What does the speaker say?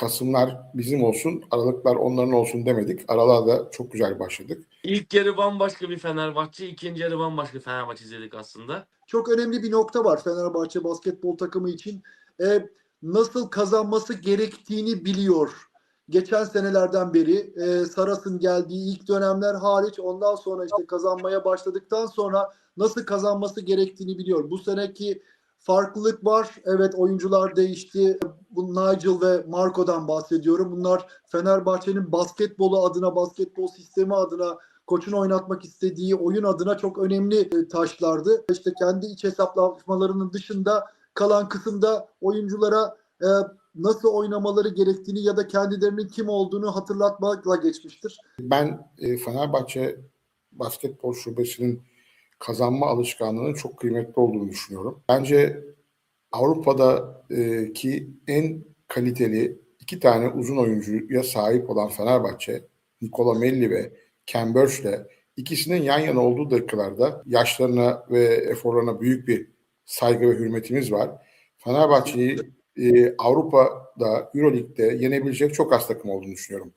Kasımlar bizim olsun, Aralıklar onların olsun demedik. Aralığa da çok güzel başladık. İlk yarı bambaşka bir Fenerbahçe, ikinci yarı bambaşka Fenerbahçe izledik aslında. Çok önemli bir nokta var Fenerbahçe basketbol takımı için. E, nasıl kazanması gerektiğini biliyor. Geçen senelerden beri e, Saras'ın geldiği ilk dönemler hariç ondan sonra işte kazanmaya başladıktan sonra nasıl kazanması gerektiğini biliyor. Bu seneki farklılık var. Evet oyuncular değişti. Bu Nigel ve Marco'dan bahsediyorum. Bunlar Fenerbahçe'nin basketbolu adına, basketbol sistemi adına koçun oynatmak istediği oyun adına çok önemli e, taşlardı. İşte kendi iç hesaplamalarının dışında kalan kısımda oyunculara e, nasıl oynamaları gerektiğini ya da kendilerinin kim olduğunu hatırlatmakla geçmiştir. Ben e, Fenerbahçe basketbol şubesinin kazanma alışkanlığının çok kıymetli olduğunu düşünüyorum. Bence Avrupa'daki en kaliteli iki tane uzun oyuncuya sahip olan Fenerbahçe, Nikola Melli ve Ken Burch'le ikisinin yan yana olduğu dakikalarda yaşlarına ve eforlarına büyük bir saygı ve hürmetimiz var. Fenerbahçe'yi e, Avrupa'da, Euroleague'de yenebilecek çok az takım olduğunu düşünüyorum.